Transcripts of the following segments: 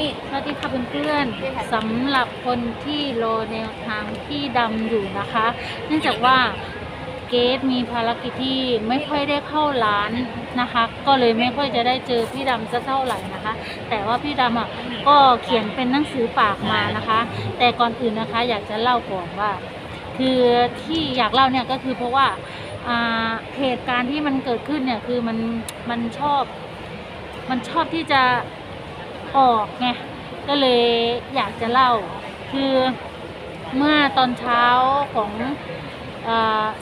นี่สวัสดีค่ะเพื่อนๆสำหรับคนที่รอแนวทางที่ดำอยู่นะคะ เนื่องจากว่าเกดมีภารกิจที่ไม่ค่อยได้เข้าร้านนะคะ ก็เลยไม่ค่อยจะได้เจอพี่ดำสักเท่าไหร่นะคะ แต่ว่าพี่ดำอะก็เขียนเป็นหนังสือปากมานะคะ แต่ก่อนอื่นนะคะ อยากจะเล่าก่อนว่า คือที่อยากเล่าเนี่ยก็คือเพราะว่าอ่าเหตุการณ์ที่มันเกิดขึ้นเนี่ยคือมันมันชอบ มันชอบที่จะ ออกไงก็เลยอยากจะเล่า คือเมื่อตอนเช้าของ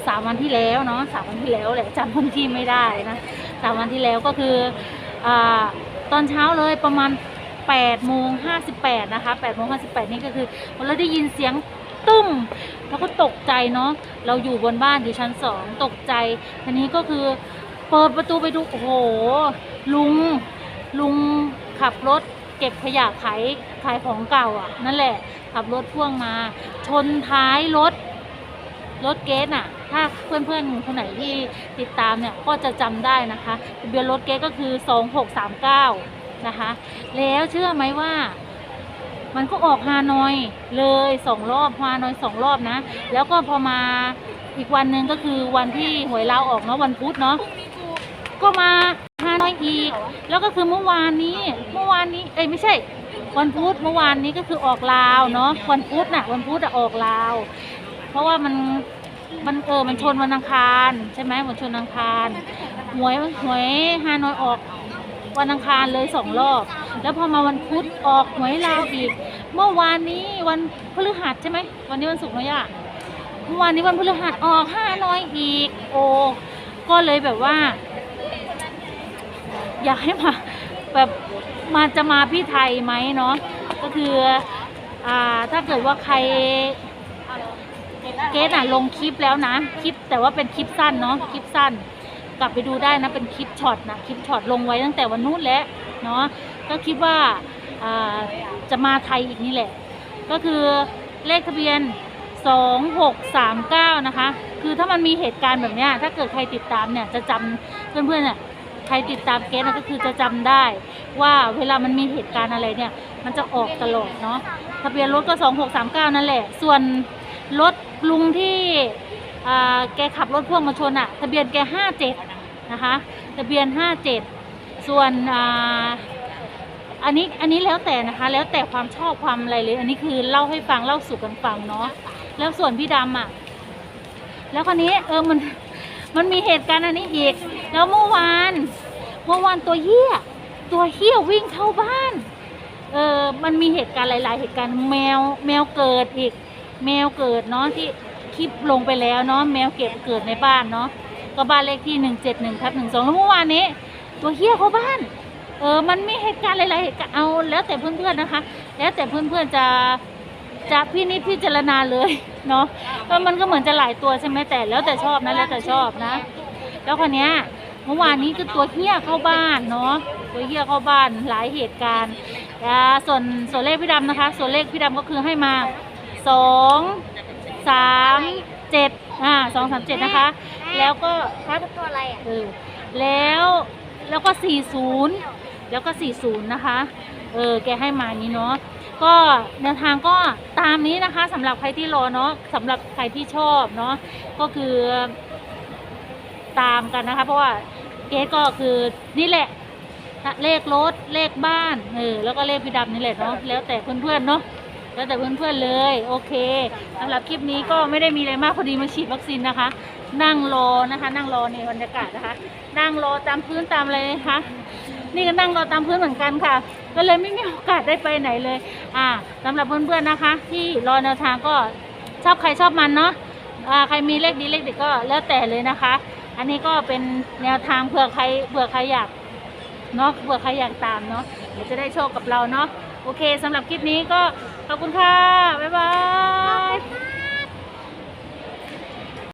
สามวันที่แล้วเนาะสามวันที่แล้วแหละจำวันที่ไม่ได้นะสามวันที่แล้วก็คืออตอนเช้าเลยประมาณ8ปดโมงห้าสิบแปดนะคะ8ปดโมงห้าสิบแปดนี่ก็คือเราได้ยินเสียงตุ้มแล้วก็ตกใจเนาะเราอยู่บนบ้านอยู่ชั้นสองตกใจทีนี้ก็คือเปิดประตูไปดูโอ้โหลุงลุงขับรถ เก็บขยะขายขายของเก่าอะ นั่นแหละ ขับรถพ่วงมา ชนท้ายรถ รถเกสน่ะ ถ้าเพื่อนๆคนไหนที่ติดตามเนี่ยก็จะจำได้นะคะทะเบียนรถเกสก็คือ 2639 นะคะ แล้วเชื่อไหมว่ามันก็ออกฮานอยเลยสองรอบฮานอยสองรอบนะ แล้วก็พอมาอีกวันหนึ่งก็คือวันที่หวยลาวออกเนาะวันพุธเนาะก็มา อีก แล้วก็คือเมื่อวานนี้ เมื่อวานนี้เอ้ยไม่ใช่ วันพุธเมื่อวานนี้ก็คือออกลาวเนาะวันพุธน่ะ วันพุธอะออกลาว เพราะว่ามันมันเออมันชนวันอังคารใช่ไหมมันชนอังคารหวยหวยฮานอยออกวันอังคารเลยสองรอบ แล้วพอมาวันพุธออกหวยลาวอีก เมื่อวานนี้วันพฤหัสใช่ไหมวันนี้วันศุกร์เนาะย่าเมื่อวานนี้วันพฤหัสออกห้าน้อยอีก โอ้ก็เลยแบบว่า อยากให้มาแบบมาจะมาพี่ไทยไหมเนาะก็คืออ่าถ้าเกิดว่าใครเกสอะลงคลิปแล้วนะคลิปแต่ว่าเป็นคลิปสั้นเนาะคลิปสั้น กลับไปดูได้นะเป็นคลิปช็อตนะคลิปช็อตลงไว้ตั้งแต่วันนู้นแล้วเนาะก็คิดว่าอ่าจะมาไทยอีกนี่แหละ ก็คือเลขทะเบียน 2639 นะคะ คือถ้ามันมีเหตุการณ์แบบเนี้ยถ้าเกิดใครติดตามเนี่ยจะจำเพื่อนๆเนี่ย รติดตามเกสนะก็คือจะจำได้ ว่าเวลามันมีเหตุการณ์อะไรเนี่ย มันจะออกตลอดเนาะทะเบียนรถก็สองหกสามเก้านั่นแหละ ส่วนรถลุงที่อ่าแกขับรถพ่วงมาชนอะทะเบียนแกห้าเจ็ดนะคะ ทะเบียนห้าเจ็ดส่วนอ่าอันนี้อันนี้แล้วแต่นะคะ แล้วแต่ความชอบความอะไรเลย อันนี้คือเล่าให้ฟังเล่าสู่กันฟังเนาะแล้วส่วนพี่ดำอะ แล้วคนนี้เออมันมันมีเหตุการณ์อันนี้อีก แล้วเมื่อวานเมื่อวานตัวเหี้ยตัวเหี้ยวิ่งเข้าบ้าน เออมันมีเหตุการณ์หลาย ๆ เหตุการณ์แมวแมวเกิดอีก แมวเกิดเนาะที่คลิปลงไปแล้วเนาะแมวเก็บเกิดในบ้านเนาะก็บ้านเลขที่หนึ่งเจ็ดหนึ่งทับหนึ่งสองแล้วเมื่อวานนี้ ตัวเหี้ยเข้าบ้าน เออมันมีเหตุการณ์หลายๆเหตุการณ์เอาแล้วแต่เพื่อนๆนะคะ แล้วแต่เพื่อนๆจะจะพี่นิดพิจารณาเลยเนาะก็มันก็เหมือนจะหลายตัวใช่ไหมแต่แล้วแต่ชอบนะแล้วแต่ชอบนะ แล้วคนเนี้ย เมื่อวานนี้คือตัวเหี้ยเข้าบ้านเนาะตัวเหี้ยเข้าบ้านหลายเหตุการณ์อ่าส่วนส่วนเลขพี่ดำนะคะ ส่วนเลขพี่ดำก็คือให้มาสองสามเจ็ดอ่าสองสามเจ็ดนะคะ แล้วก็ครับตัวอะไรอะเออแล้วแล้วก็สี่ศูนย์แล้วก็สี่ศูนย์นะคะเออแกให้มาอย่างนี้เนาะก็แนวทางก็ตามนี้นะคะสำหรับใครที่รอเนาะสำหรับใครที่ชอบเนาะก็คือตามกันนะคะ เพราะว่า เกสก็คือนี่แหละ เลขรถเลขบ้านเออแล้วก็เลขพี่ดำนี่แหละเนาะแล้วแต่เพื่อนๆเนาะแล้วแต่เพื่อนๆเลยโอเคสำหรับคลิปนี้ก็ไม่ได้มีอะไรมากพอดีมาฉีดวัคซีนนะคะ นั่งรอนะคะ นั่งรอในบรรยากาศนะคะ นั่งรอตามพื้นตามอะไรนะคะนี่ก็นั่งรอตามพื้นเหมือนกันค่ะ ก็เลยไม่มีโอกาสได้ไปไหนเลย อ่าสำหรับเพื่อนๆนะคะ ที่รอแนวทางก็ชอบใครชอบมันเนาะอ่าใครมีเลขดีเลขเด็ดก็แล้วแต่เลยนะคะ อันนี้ก็เป็นแนวทางเผื่อใครเผื่อใครอยากเนาะเผื่อใครอยากตามเนาะเดี๋ยวจะได้โชคกับเราเนาะโอเคสำหรับคลิปนี้ก็ขอบคุณค่ะ บ๊ายบาย